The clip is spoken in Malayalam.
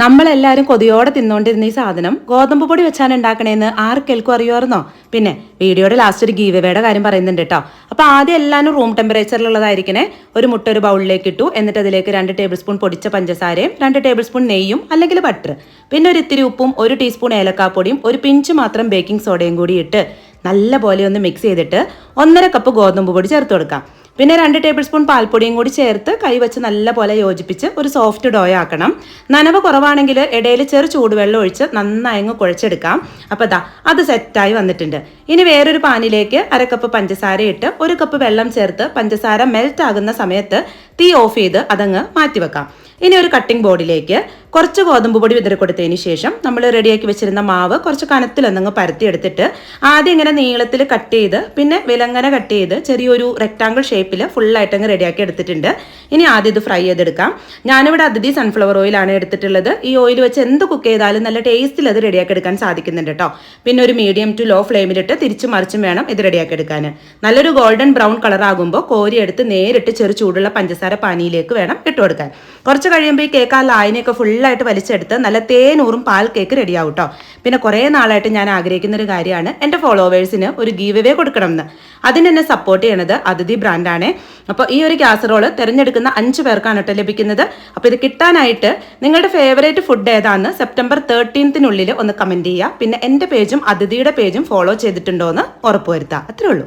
നമ്മളെല്ലാവരും കൊതിയോടെ തിന്നുകൊണ്ടിരുന്ന ഈ സാധനം ഗോതമ്പ് പൊടി വെച്ചാണ് ഉണ്ടാക്കണേന്ന് ആർക്കെൽക്കും അറിയുമായിരുന്നോ? പിന്നെ വീഡിയോയുടെ ലാസ്റ്റ് ഒരു ഗീവയുടെ കാര്യം പറയുന്നുണ്ട് കേട്ടോ. അപ്പോൾ ആദ്യം എല്ലാവരും റൂം ടെമ്പറേച്ചറിലുള്ളതായിരിക്കണേ ഒരു മുട്ട ഒരു ബൗളിലേക്ക് ഇട്ടു. എന്നിട്ട് അതിലേക്ക് രണ്ട് ടേബിൾ സ്പൂൺ പൊടിച്ച പഞ്ചസാരയും രണ്ട് ടേബിൾ സ്പൂൺ നെയ്യും അല്ലെങ്കിൽ ബട്ടർ പിന്നെ ഒരു ഇത്തിരി ഉപ്പും ഒരു ടീസ്പൂൺ ഏലക്കാപ്പൊടിയും ഒരു പിഞ്ച് മാത്രം ബേക്കിംഗ് സോഡയും കൂടി ഇട്ട് നല്ല പോലെ ഒന്ന് മിക്സ് ചെയ്തിട്ട് ഒന്നര കപ്പ് ഗോതമ്പ് പൊടി ചേർത്ത് കൊടുക്കാം. പിന്നെ രണ്ട് ടേബിൾ സ്പൂൺ പാൽപ്പൊടിയും കൂടി ചേർത്ത് കൈവച്ച് നല്ല പോലെ യോജിപ്പിച്ച് ഒരു സോഫ്റ്റ് ഡോ ആക്കണം. നനവ് കുറവാണെങ്കിൽ ഇടയിൽ ചെറു ചൂടുവെള്ളം ഒഴിച്ച് നന്നായി അങ്ങ് കുഴച്ചെടുക്കാം. അപ്പോൾ ദാ അത് സെറ്റായി വന്നിട്ടുണ്ട്. ഇനി വേറൊരു പാനിലേക്ക് അരക്കപ്പ് കപ്പ് പഞ്ചസാര ഇട്ട് ഒരു കപ്പ് വെള്ളം ചേർത്ത് പഞ്ചസാര മെൽറ്റ് ആകുന്ന സമയത്ത് തീ ഓഫ് ചെയ്ത് അതങ്ങ് മാറ്റിവെക്കാം. ഇനി ഒരു കട്ടിംഗ് ബോർഡിലേക്ക് കുറച്ച് ഗോതമ്പ് പൊടി വിതറി കൊടുത്തതിന് ശേഷം നമ്മൾ റെഡിയാക്കി വെച്ചിരുന്ന മാവ് കുറച്ച് കനത്തിലൊന്നങ്ങ് പരത്തിയെടുത്തിട്ട് ആദ്യം ഇങ്ങനെ നീളത്തിൽ കട്ട് ചെയ്ത് പിന്നെ വിലങ്ങനെ കട്ട് ചെയ്ത് ചെറിയൊരു റെക്റ്റാങ്കിൾ ഷേപ്പിൽ ഫുള്ളായിട്ട് അങ്ങ് റെഡിയാക്കി എടുത്തിട്ടുണ്ട്. ഇനി ആദ്യം ഇത് ഫ്രൈ ചെയ്തെടുക്കാം. ഞാനിവിടെ അതിഥി സൺഫ്ലവർ ഓയിലാണ് എടുത്തിട്ടുള്ളത്. ഈ ഓയിൽ വെച്ച് എന്ത് കുക്ക് ചെയ്താലും നല്ല ടേസ്റ്റിൽ അത് റെഡിയാക്കി എടുക്കാൻ സാധിക്കുന്നുണ്ട് കേട്ടോ പിന്നെ ഒരു മീഡിയം ടു ലോ ഫ്ലെയിമിലിട്ട് തിരിച്ചു മറിച്ചും വേണം ഇത് റെഡിയാക്കി എടുക്കാൻ നല്ലൊരു ഗോൾഡൻ ബ്രൗൺ കളർ ആകുമ്പോൾ കോരി എടുത്ത് നേരിട്ട് ചെറു ചൂടുള്ള പഞ്ചസാര പാനിയിലേക്ക് വേണം ഇട്ട് കൊടുക്കാൻ. കുറച്ച് കഴിയുമ്പോൾ ഈ കേക്ക് ആ ലായനിയൊക്കെ ഫുള്ളായിട്ട് വലിച്ചെടുത്ത് നല്ല തേനൂറും പാൽ കേക്ക് റെഡിയാവും കേട്ടോ പിന്നെ കുറേ നാളായിട്ട് ഞാൻ ആഗ്രഹിക്കുന്ന ഒരു കാര്യമാണ് എന്റെ ഫോളോവേഴ്സിന് ഒരു ഗീവ് കൊടുക്കണം എന്ന് അതിന് എന്നെ സപ്പോർട്ട് ചെയ്യണത് അതിഥി ബ്രാൻഡാണ് അപ്പോൾ ഈ ഒരു കാസറോൾ തിരഞ്ഞെടുക്കുന്ന അഞ്ച് പേർക്കാണ് കേട്ടോ ലഭിക്കുന്നത്. അപ്പോൾ ഇത് കിട്ടാനായിട്ട് നിങ്ങളുടെ ഫേവറേറ്റ് ഫുഡ് ഏതാണെന്ന് സെപ്റ്റംബർ തേർട്ടീൻത്തിനുള്ളിൽ ഒന്ന് കമന്റ് ചെയ്യുക. പിന്നെ എന്റെ പേജും അതിഥിയുടെ പേജും ഫോളോ ചെയ്തിട്ടുണ്ടോ എന്ന് ഉറപ്പുവരുത്തുക അത്രേ ഉള്ളൂ.